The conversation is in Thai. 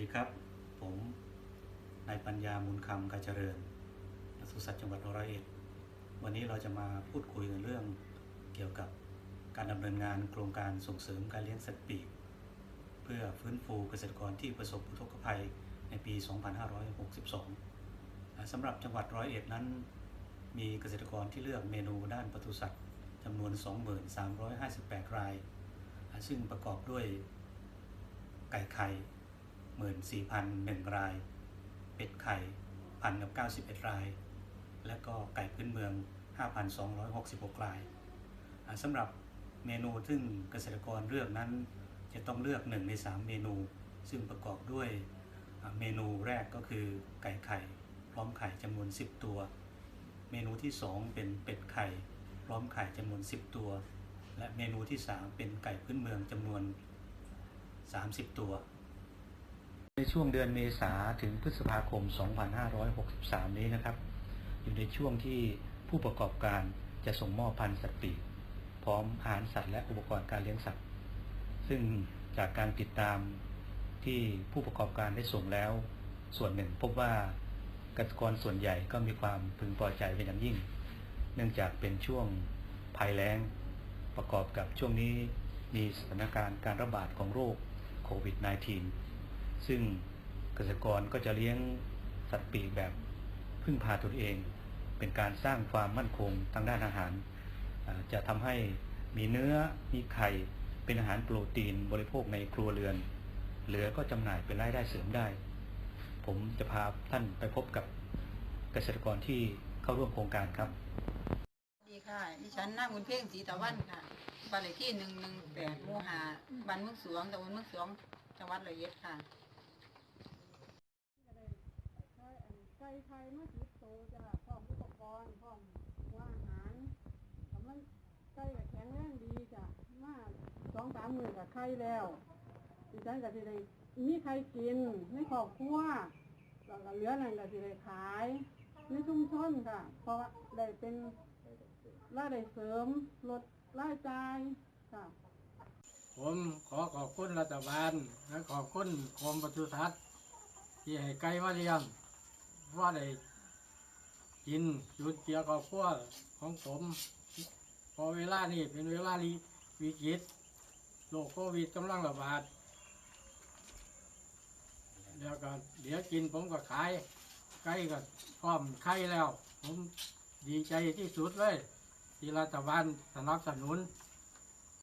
ดีครับ ผมนายปัญญามูลคำกาเจริญปศุสัตว์จังหวัดร้อยเอ็ด วันนี้เราจะมาพูดคุยกันเรื่องเกี่ยวกับการดำเนินงานโครงการส่งเสริมการเลี้ยงสัตว์ปีก เพื่อฟื้นฟูเกษตรกรที่ประสบอุทกภัยในปี 2562 สำหรับจังหวัดร้อยเอ็ดนั้น มีเกษตรกรที่เลือกเมนูด้านปศุสัตว์จำนวน 2358 ราย ซึ่งประกอบด้วยไก่ไข่ หมื่นสี่พันหนึ่งราย เป็ดไข่พันกับเก้าสิบเอ็ดราย และก็ไก่พื้นเมืองห้าพันสองร้อยหกสิบหกรายสำหรับเมนูซึ่งเกษตรกรเลือกนั้น จะต้องเลือกหนึ่งในสามเมนู ซึ่งประกอบด้วยเมนูแรกก็คือไก่ไข่ พร้อมไข่จำนวน 10 ตัว เมนูที่ 2 เป็นเป็ดไข่ พร้อมไข่จำนวน 10 ตัว และเมนูที่ 3 เป็นไก่พื้นเมืองจำนวน 30 ตัว ในช่วงเดือนเมษาถึงพฤษภาคม 2563 นี้นะครับ อยู่ในช่วงที่ผู้ประกอบการจะส่งมอบพันธุ์สัตว์ปีกพร้อมอาหารสัตว์และอุปกรณ์การเลี้ยงสัตว์ ซึ่งจากการติดตามที่ผู้ประกอบการได้ส่งแล้ว ส่วนหนึ่งพบว่าเกษตรกรส่วนใหญ่ก็มีความพึงพอใจเป็นอย่างยิ่ง เนื่องจากเป็นช่วงภัยแล้งประกอบกับช่วงนี้มีสถานการณ์การระบาดของโรคโควิด -19 ซึ่งเกษตรกรก็จะเลี้ยงสัตว์ปีกแบบพึ่งพาตนเอง เป็นการสร้างความมั่นคงทางด้านอาหาร จะทำให้มีเนื้อมีไข่เป็นอาหารโปรตีนบริโภคในครัวเรือน เหลือก็จำหน่ายเป็นรายได้เสริมได้ ผมจะพาท่านไปพบกับเกษตรกรที่เข้าร่วมโครงการครับดีค่ะดิฉันนางบุญเพ่งศรีตะวันค่ะบ้านเลขที่หนึ่งหนึ่งแปดหมู่หาบ้านมือสวงตำบลเมือสวงจังหวัดระยองค่ะ ไก่ไข่มาสิบโตจ้ะพร้อมอุปกรณ์พร้อมหัวอาหารกำลังไก่กับแข็งแรงดีจ้ะมาสองสามหมือกับไข่แล้วดิฉันก็สิได้มีไข่กินในครอบครัวแล้วก็เหลือนั่นก็สิได้ขายในชุมชนค่ะ เพราะว่าได้เป็นรายได้เสริมลดรายจ่ายค่ะ ผมขอขอบคุณรัฐบาลและขอบคุณกรมปศุสัตว์ที่ให้ไก่มาเลี้ยง ว่าได้กินจุดเกี่ยวกับพวกของผมพอเวลานี้เป็นเวลาลีวิกฤตโรคโควิดกำลังระบาดแล้วก็เดี๋ยวกินผมก็ขายไก่ก็พร้อมไข่แล้ว ผมดีใจที่สุดเลย ที่รัฐบาลสนับสนุน